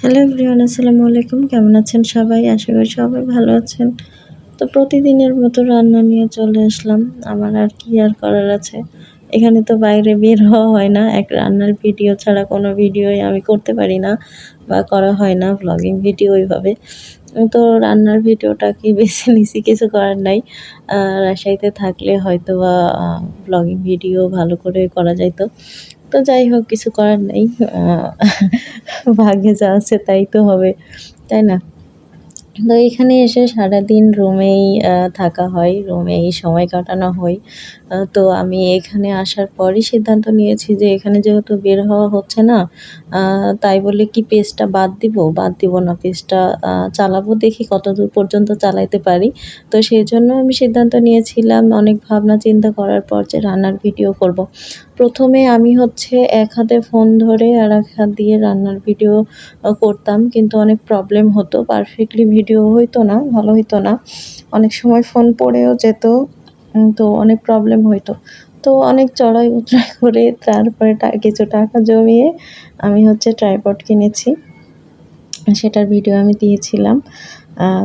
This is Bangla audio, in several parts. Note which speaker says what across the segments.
Speaker 1: হ্যালো এভরিওয়ান, আসসালামু আলাইকুম। কেমন আছেন সবাই? আশা করি সবাই ভালো আছেন। তো প্রতিদিনের মতো রান্না নিয়ে চলে আসলাম। আমার আর কি আর করার আছে? এখানে তো বাইরে বের হওয়া হয় না। এক রান্নার ভিডিও ছাড়া কোনো ভিডিওই আমি করতে পারি না বা করা হয় না। ব্লগিং ভিডিও ওইভাবে। তো রান্নার ভিডিওটা কি বেছে নিছি কিছু করার নাই। রাজশাহীতে থাকলে হয়তো বা ব্লগিং ভিডিও ভালো করে করা যাইতো। তো যাই হোক, কিছু করার নেই। ভাগ্যে যা আছে তাই তো হবে, তাই না? তো এখানে এসে সারাদিন রুমেই থাকা হয়, রুমেই সময় কাটানো হয়। তো আমি এখানে আসার পরই সিদ্ধান্ত নিয়েছি যে এখানে যেহেতু বের হওয়া হচ্ছে না তাই বলে কি পেজটা বাদ দিব? বাদ দিব না, পেজটা চালাবো দেখি কত দূর পর্যন্ত চালাইতে পারি। তো সেই জন্য আমি সিদ্ধান্ত নিয়েছিলাম, অনেক ভাবনা চিন্তা করার পর যে রান্নার ভিডিও করব। প্রথমে আমি হচ্ছে এক হাতে ফোন ধরে আর এক হাত দিয়ে রান্নার ভিডিও করতাম, কিন্তু অনেক প্রবলেম হতো। পারফেক্টলি ভিডিও হইতো না, ভালো হইতো না। অনেক সময় ফোন পড়েও যেত তো অনেক প্রবলেম হইতো। তো অনেক চড়াই উতরাই করে তারপরে কিছু টাকা জমিয়ে আমি হচ্ছে ট্রাইপড কিনেছি। সেটার ভিডিও আমি দিয়েছিলাম।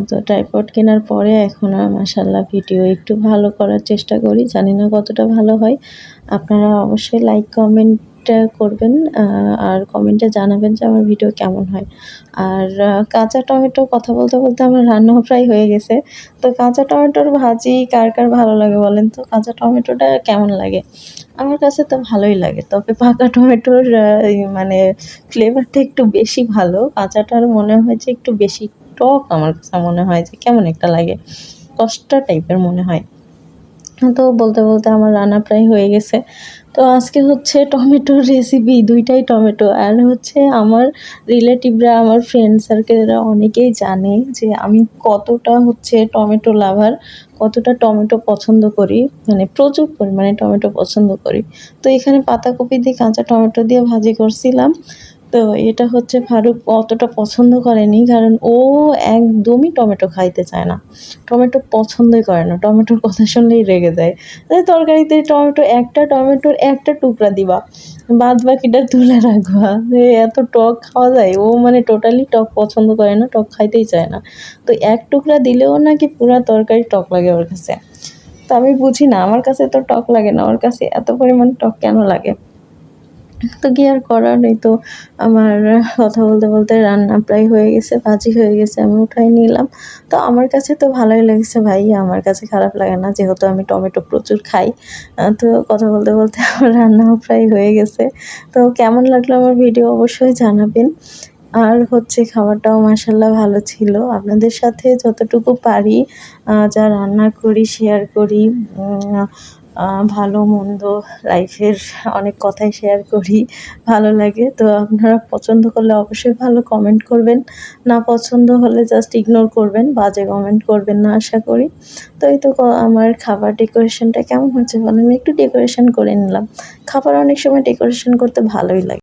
Speaker 1: তো ট্রাইপড কেনার পরে এখন মাসাল্লাহ ভিডিও একটু ভালো করার চেষ্টা করি। জানি না কতটা ভালো হয়। আপনারা অবশ্যই লাইক কমেন্ট করবেন আর কমেন্টে জানাবেন যে আমার ভিডিও কেমন হয়। আর কাঁচা টমেটো কথা বলতে বলতে আমার রান্নাও প্রায় হয়ে গেছে। তো কাঁচা টমেটোর ভাজি কার কার ভালো লাগে বলেন তো? কাঁচা টমেটোটা কেমন লাগে? আমার কাছে তো ভালোই লাগে, তবে পাকা টমেটোর মানে ফ্লেভারটা একটু বেশি ভালো। কাঁচাটার মনে হয় যে একটু বেশি টক আমার কাছে মনে হয় যে কেমন একটা লাগে। কষ্টা টাইপের মনে হয়। তো বলতে বলতে আমার রান্না প্রায় হয়ে গেছে। তো আজকে হচ্ছে টমেটোর রেসিপি দুইটাই টমেটো। আর হচ্ছে আমার রিলেটিভরা আমার ফ্রেন্ড সার্কেলরা অনেকেই জানে যে আমি কতটা হচ্ছে টমেটো লাভার কতটা টমেটো পছন্দ করি। মানে প্রচুর পরিমাণে টমেটো পছন্দ করি। তো এখানে পাতাকপি দিয়ে কাঁচা টমেটো দিয়ে ভাজি করছিলাম। তো এটা হচ্ছে ফারুক অতটা পছন্দ করেনি, কারণ ও একদমই টমেটো খাইতে চায় না। টমেটো পছন্দই করে না, টমেটোর কথা শুনলেই রেগে যায়। তরকারিতে টমেটো, একটা টমেটোর একটা টুকরা দিবা বাদ বাকিটা তুলে রাখবা। যে এত টক খাওয়া যায়, ও মানে টোটালি টক পছন্দ করে না, টক খাইতেই চায় না। তো এক টুকরা দিলেও নাকি পুরো তরকারি টক লাগে ওর কাছে। তো আমি বুঝি না, আমার কাছে তো টক লাগে না, ওর কাছে এত পরিমাণ টক কেন লাগে? তো কি আর করার? নেই তো আমার কথা বলতে বলতে রান্না প্রায় হয়ে গেছে, ভাজি হয়ে গেছে, আমি উঠাই নিলাম। তো আমার কাছে তো ভালোই লেগেছে ভাই আমার কাছে খারাপ লাগে না, যেহেতু আমি টমেটো প্রচুর খাই। তো কথা বলতে বলতে আমার রান্নাও প্রায় হয়ে গেছে। তো কেমন লাগল আমার ভিডিও অবশ্যই জানাবেন। আর হচ্ছে খাবারটাও মাসাল্লাহ ভালো ছিল। আপনাদের সাথে যতটুকু পারি যা রান্না করি শেয়ার করি ভালো, মন্দ লাইফের অনেক কথাই শেয়ার করি, ভালো লাগে। তো আপনারা পছন্দ করলে অবশ্যই ভালো কমেন্ট করবেন, না পছন্দ হলে জাস্ট ইগনোর করবেন, বাজে কমেন্ট করবেন না, আশা করি। তো এই তো আমার খাবার ডেকোরেশনটা কেমন হচ্ছে বলেন? একটু ডেকোরেশন করে নিলাম। খাবার অনেক সময় ডেকোরেশন করতে ভালোই লাগে।